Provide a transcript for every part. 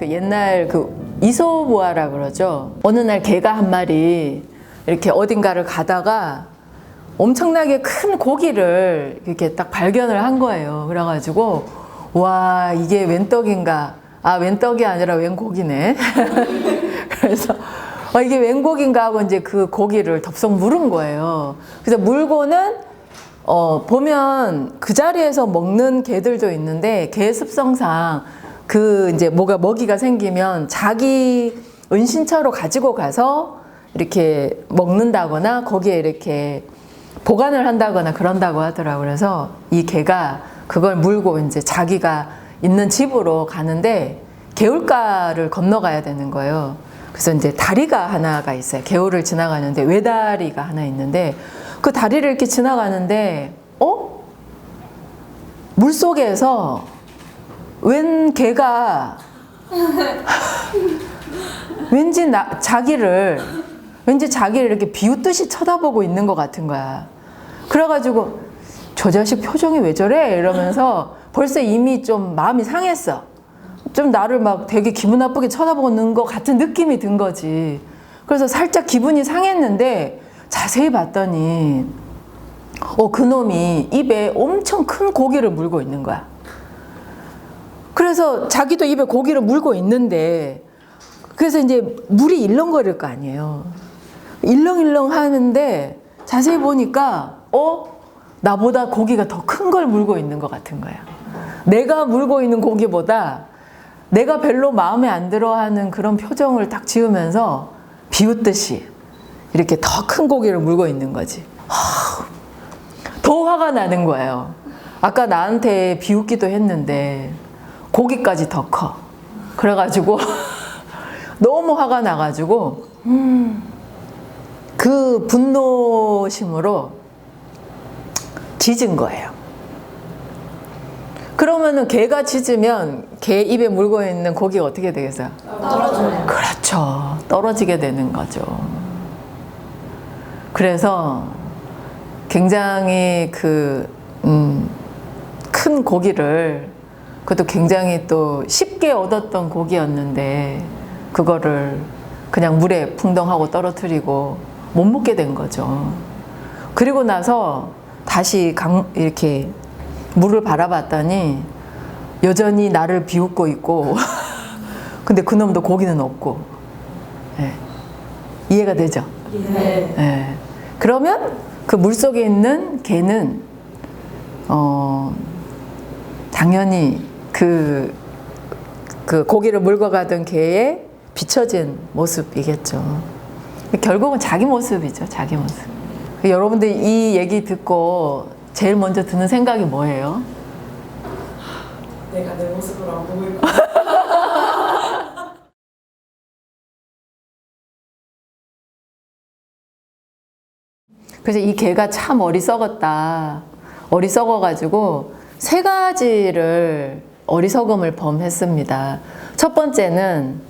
그 옛날 그 이소부화라 그러죠. 어느 날 개가 한 마리 이렇게 어딘가를 가다가 엄청나게 큰 고기를 이렇게 딱 발견을 한 거예요. 그래가지고 와 이게 웬 떡인가? 아 웬 떡이 아니라 웬 고기네. 그래서 어, 이게 웬 고기인가 하고 이제 그 고기를 덥석 물은 거예요. 그래서 물고는 어, 보면 그 자리에서 먹는 개들도 있는데 개 습성상 그 이제 뭐가 먹이가 생기면 자기 은신처로 가지고 가서 이렇게 먹는다거나 거기에 이렇게 보관을 한다거나 그런다고 하더라고요. 그래서 이 개가 그걸 물고 이제 자기가 있는 집으로 가는데 개울가를 건너가야 되는 거예요. 그래서 이제 다리가 하나가 있어요. 개울을 지나가는데 외다리가 하나 있는데 그 다리를 이렇게 지나가는데 어? 물 속에서 웬 개가 왠지 나, 자기를 왠지 자기를 이렇게 비웃듯이 쳐다보고 있는 것 같은 거야. 그래가지고 저 자식 표정이 왜 저래? 이러면서 벌써 이미 좀 마음이 상했어. 좀 나를 막 되게 기분 나쁘게 쳐다보는 것 같은 느낌이 든 거지. 그래서 살짝 기분이 상했는데 자세히 봤더니 어, 그놈이 입에 엄청 큰 고기를 물고 있는 거야. 그래서 자기도 입에 고기를 물고 있는데 그래서 이제 물이 일렁거릴 거 아니에요. 일렁일렁 하는데 자세히 보니까 어 나보다 고기가 더 큰 걸 물고 있는 것 같은 거야. 내가 물고 있는 고기보다 내가 별로 마음에 안 들어 하는 그런 표정을 딱 지으면서 비웃듯이 이렇게 더 큰 고기를 물고 있는 거지. 하, 더 화가 나는 거예요. 아까 나한테 비웃기도 했는데 고기까지 더 커. 그래가지고 너무 화가 나가지고 음, 그 분노심으로 짖은 거예요. 그러면은 개가 짖으면 개 입에 물고 있는 고기가 어떻게 되겠어요? 떨어져요. 그렇죠. 떨어지게 되는 거죠. 그래서 굉장히 그, 음, 큰 고기를, 그것도 굉장히 또 쉽게 얻었던 고기였는데, 그거를 그냥 물에 풍덩하고 떨어뜨리고 못 먹게 된 거죠. 그리고 나서 다시 강, 이렇게 물을 바라봤더니 여전히 나를 비웃고 있고, 근데 그놈도 고기는 없고, 예. 이해가 되죠? 네. 예. 그러면 그 물 속에 있는 개는 어 당연히 그, 그 고기를 물고 가던 개의 비춰진 모습이겠죠. 결국은 자기 모습이죠, 자기 모습. 여러분들 이 얘기 듣고 제일 먼저 드는 생각이 뭐예요? 내가 내 모습을 안 보고 있고. 그래서 이 개가 참 어리석었다. 어리석어가지고 세 가지를 어리석음을 범했습니다. 첫 번째는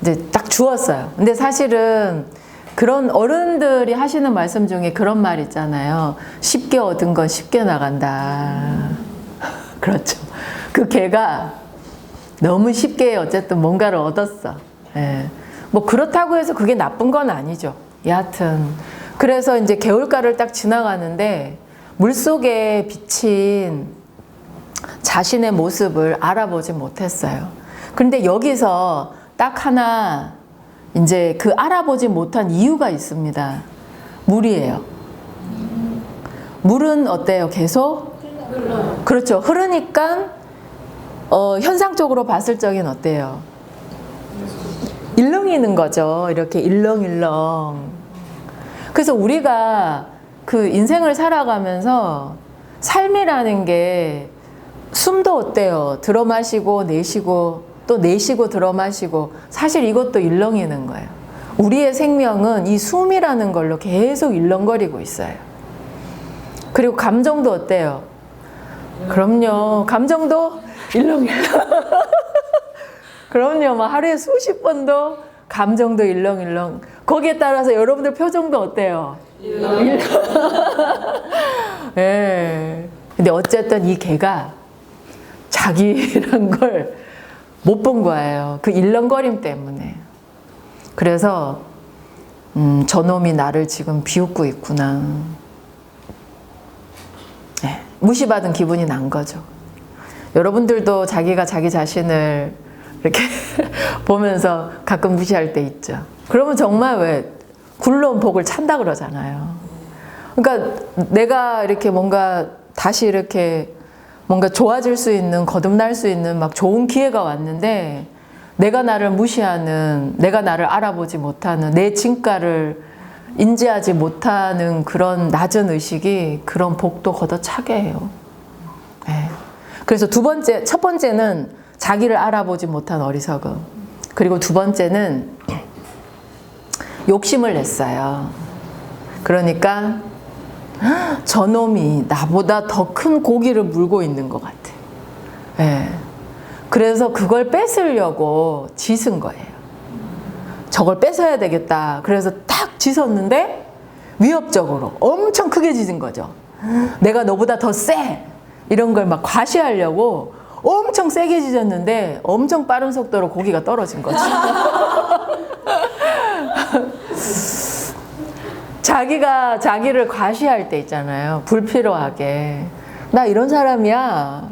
이제 딱 주었어요. 근데 사실은 그런 어른들이 하시는 말씀 중에 그런 말 있잖아요. 쉽게 얻은 건 쉽게 나간다. 그렇죠. 그 개가 너무 쉽게 어쨌든 뭔가를 얻었어. 예. 뭐 그렇다고 해서 그게 나쁜 건 아니죠. 여하튼. 그래서 이제 개울가를 딱 지나가는데 물 속에 비친 자신의 모습을 알아보지 못했어요. 그런데 여기서 딱 하나 이제 그 알아보지 못한 이유가 있습니다. 물이에요. 물은 어때요? 계속? 그렇죠. 흐르니까 어, 현상적으로 봤을 적엔 어때요? 일렁이는 거죠. 이렇게 일렁일렁. 그래서 우리가 그 인생을 살아가면서 삶이라는 게 숨도 어때요? 들어 마시고 내쉬고 또 내쉬고 들어 마시고 사실 이것도 일렁이는 거예요. 우리의 생명은 이 숨이라는 걸로 계속 일렁거리고 있어요. 그리고 감정도 어때요? 그럼요. 감정도 일렁일렁. 그럼요. 막 하루에 수십 번도 감정도 일렁일렁. 거기에 따라서 여러분들 표정도 어때요? 예. 근데 어쨌든 이 개가 자기란 걸 못 본 거예요. 그 일렁거림 때문에. 그래서 음, 저놈이 나를 지금 비웃고 있구나. 네, 무시받은 기분이 난 거죠. 여러분들도 자기가 자기 자신을 이렇게 보면서 가끔 무시할 때 있죠. 그러면 정말 왜 굴러온 복을 찬다 그러잖아요. 그러니까 내가 이렇게 뭔가 다시 이렇게 뭔가 좋아질 수 있는 거듭날 수 있는 막 좋은 기회가 왔는데 내가 나를 무시하는 내가 나를 알아보지 못하는 내 진가를 인지하지 못하는 그런 낮은 의식이 그런 복도 걷어차게 해요. 네. 그래서 두 번째 첫 번째는 자기를 알아보지 못한 어리석음 그리고 두 번째는 욕심을 냈어요. 그러니까 저놈이 나보다 더 큰 고기를 물고 있는 것 같아. 예. 그래서 그걸 뺏으려고 짖은 거예요. 저걸 뺏어야 되겠다. 그래서 딱 짖었는데 위협적으로 엄청 크게 짖은 거죠. 내가 너보다 더 세! 이런 걸 막 과시하려고 엄청 세게 짖었는데 엄청 빠른 속도로 고기가 떨어진 거죠. 자기가 자기를 과시할 때 있잖아요. 불필요하게. 나 이런 사람이야.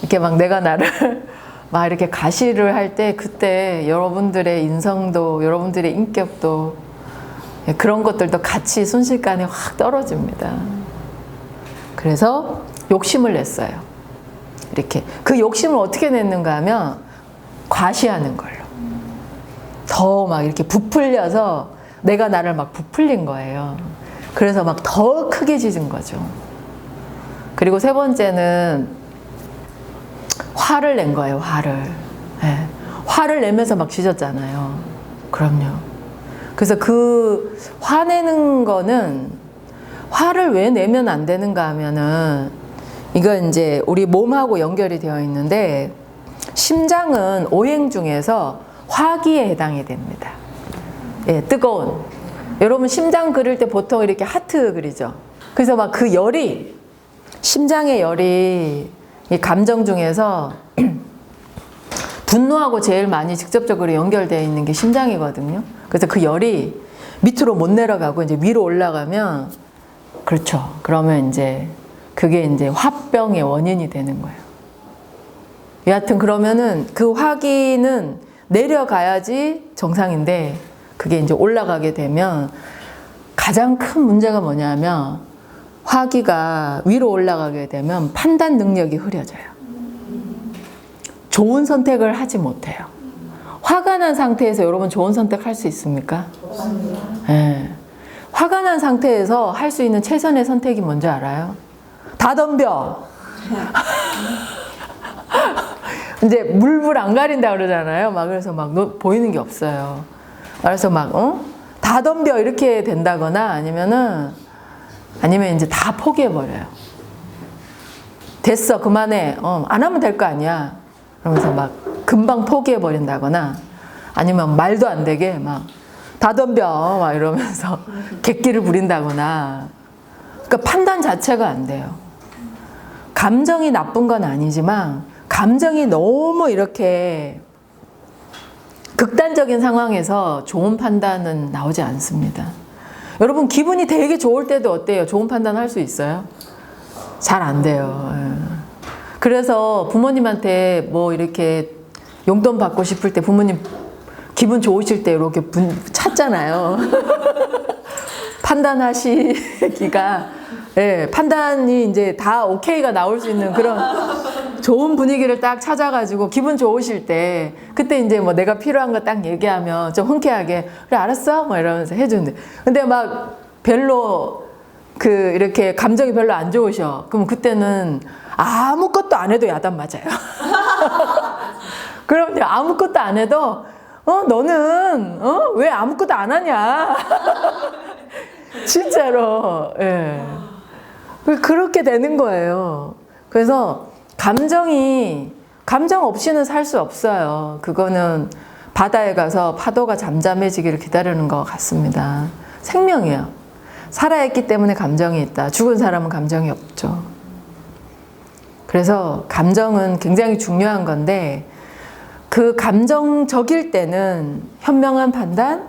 이렇게 막 내가 나를 막 이렇게 가시를 할 때 그때 여러분들의 인성도 여러분들의 인격도 예, 그런 것들도 같이 순식간에 확 떨어집니다. 그래서 욕심을 냈어요. 이렇게 그 욕심을 어떻게 냈는가 하면 과시하는 걸로 더 막 이렇게 부풀려서 내가 나를 막 부풀린 거예요. 그래서 막 더 크게 짖은 거죠. 그리고 세 번째는 화를 낸 거예요, 화를. 예. 화를 내면서 막 짖었잖아요. 그럼요. 그래서 그 화내는 거는 화를 왜 내면 안 되는가 하면은 이건 이제 우리 몸하고 연결이 되어 있는데 심장은 오행 중에서 화기에 해당이 됩니다. 예, 뜨거운. 여러분 심장 그릴 때 보통 이렇게 하트 그리죠. 그래서 막 그 열이 심장의 열이 이 감정 중에서 분노하고 제일 많이 직접적으로 연결되어 있는 게 심장이거든요. 그래서 그 열이 밑으로 못 내려가고 이제 위로 올라가면 그렇죠. 그러면 이제 그게 이제 화병의 원인이 되는 거예요. 여하튼 그러면은 그 화기는 내려가야지 정상인데 그게 이제 올라가게 되면 가장 큰 문제가 뭐냐면 화기가 위로 올라가게 되면 판단 능력이 흐려져요. 좋은 선택을 하지 못해요. 화가 난 상태에서 여러분 좋은 선택 할 수 있습니까? 예. 화가 난 상태에서 할 수 있는 최선의 선택이 뭔지 알아요? 다 덤벼. 이제 물불 안 가린다 그러잖아요. 막 그래서 막 노- 보이는 게 없어요. 그래서 막 어? 다 덤벼 이렇게 된다거나 아니면은 아니면 이제 다 포기해 버려요. 됐어 그만해. 어, 안 하면 될 거 아니야. 그러면서 막 금방 포기해 버린다거나 아니면 말도 안 되게 막 다 덤벼 막 이러면서 객기를 부린다거나 그러니까 판단 자체가 안 돼요. 감정이 나쁜 건 아니지만 감정이 너무 이렇게 극단적인 상황에서 좋은 판단은 나오지 않습니다. 여러분 기분이 되게 좋을 때도 어때요? 좋은 판단 할 수 있어요? 잘 안 돼요. 예. 그래서 부모님한테 뭐 이렇게 용돈 받고 싶을 때 부모님 기분 좋으실 때 이렇게 분, 찾잖아요. 판단하시기가 예, 판단이 이제 다 오케이가 나올 수 있는 그런 좋은 분위기를 딱 찾아가지고 기분 좋으실 때 그때 이제 뭐 내가 필요한 거 딱 얘기하면 좀 흔쾌하게 그래 알았어. 뭐 이러면서 해주는데. 근데 막 별로 그 이렇게 감정이 별로 안 좋으셔. 그럼 그때는 아무것도 안 해도 야단 맞아요. 그럼요 아무것도 안 해도 어 너는 어왜 아무것도 안 하냐? 진짜로. 예 그렇게 되는 거예요. 그래서 감정이 감정 없이는 살 수 없어요. 그거는 바다에 가서 파도가 잠잠해지기를 기다리는 것 같습니다. 생명이에요. 살아있기 때문에 감정이 있다. 죽은 사람은 감정이 없죠. 그래서 감정은 굉장히 중요한 건데 그 감정적일 때는 현명한 판단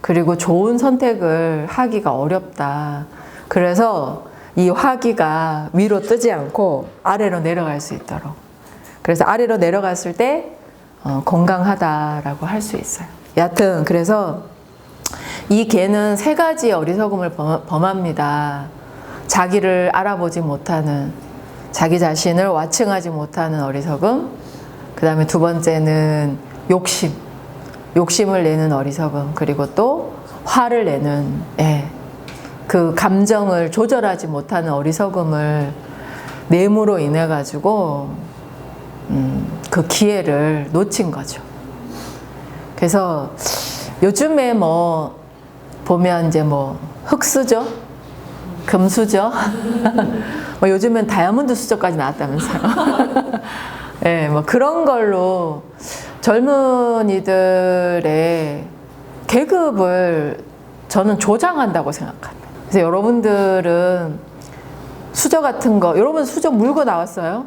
그리고 좋은 선택을 하기가 어렵다. 그래서 이 화기가 위로 뜨지 않고 아래로 내려갈 수 있도록. 그래서 아래로 내려갔을 때 어, 건강하다라고 할 수 있어요. 여하튼 그래서 이 개는 세 가지 어리석음을 범- 범합니다. 자기를 알아보지 못하는, 자기 자신을 와칭하지 못하는 어리석음. 그 다음에 두 번째는 욕심. 욕심을 내는 어리석음. 그리고 또 화를 내는, 예. 그 감정을 조절하지 못하는 어리석음을 내므로 인해 가지고, 음, 그 기회를 놓친 거죠. 그래서 요즘에 뭐 보면 이제 뭐 흑수저, 금수저, 뭐 요즘엔 다이아몬드 수저까지 나왔다면서요. 예, 뭐 그런 걸로 젊은이들의 계급을 저는 조장한다고 생각합니다. 그래서 여러분들은 수저 같은 거, 여러분 수저 물고 나왔어요?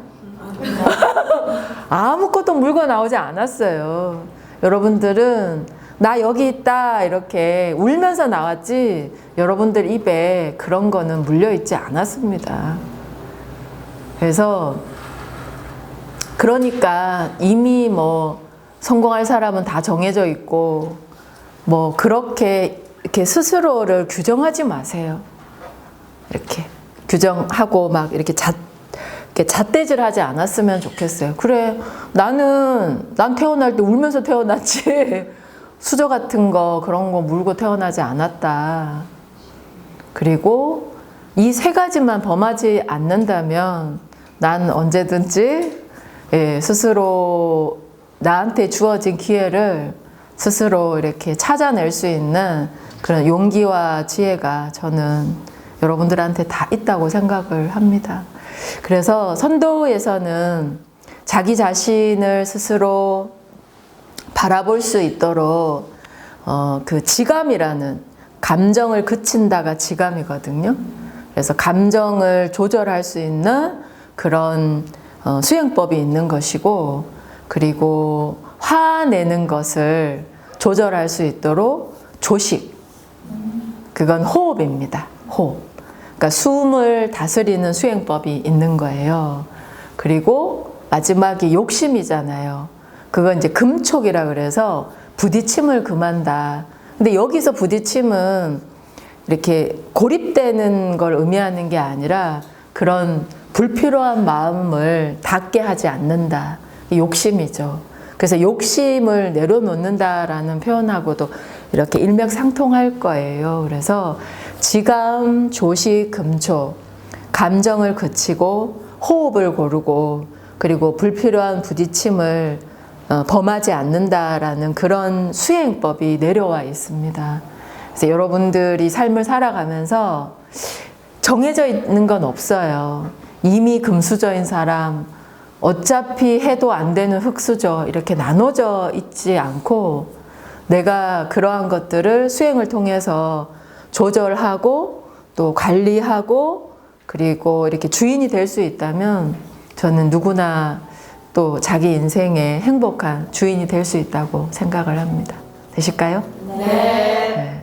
아무것도 물고 나오지 않았어요. 여러분들은 나 여기 있다 이렇게 울면서 나왔지 여러분들 입에 그런 거는 물려 있지 않았습니다. 그래서 그러니까 이미 뭐 성공할 사람은 다 정해져 있고 뭐 그렇게 이렇게 스스로를 규정하지 마세요. 이렇게 규정하고 막 이렇게 잣 이렇게 잣대질 하지 않았으면 좋겠어요. 그래, 나는, 난 태어날 때 울면서 태어났지. 수저 같은 거, 그런 거 물고 태어나지 않았다. 그리고 이 세 가지만 범하지 않는다면 난 언제든지 예, 스스로 나한테 주어진 기회를 스스로 이렇게 찾아낼 수 있는 그런 용기와 지혜가 저는 여러분들한테 다 있다고 생각을 합니다. 그래서 선도에서는 자기 자신을 스스로 바라볼 수 있도록 어, 그 지감이라는 감정을 그친다가 지감이거든요. 그래서 감정을 조절할 수 있는 그런 어, 수행법이 있는 것이고, 그리고 화내는 것을 조절할 수 있도록 조식. 그건 호흡입니다. 호흡. 그러니까 숨을 다스리는 수행법이 있는 거예요. 그리고 마지막이 욕심이잖아요. 그건 이제 금촉이라 그래서 부딪힘을 금한다. 근데 여기서 부딪힘은 이렇게 고립되는 걸 의미하는 게 아니라 그런 불필요한 마음을 닿게 하지 않는다. 이 욕심이죠. 그래서 욕심을 내려놓는다라는 표현하고도 이렇게 일맥상통할 거예요. 그래서 지감, 조식, 금초, 감정을 그치고 호흡을 고르고 그리고 불필요한 부딪힘을 어, 범하지 않는다라는 그런 수행법이 내려와 있습니다. 그래서 여러분들이 삶을 살아가면서 정해져 있는 건 없어요. 이미 금수저인 사람, 어차피 해도 안 되는 흙수저 이렇게 나눠져 있지 않고 내가 그러한 것들을 수행을 통해서 조절하고 또 관리하고 그리고 이렇게 주인이 될 수 있다면 저는 누구나 또 자기 인생의 행복한 주인이 될 수 있다고 생각을 합니다. 되실까요? 네.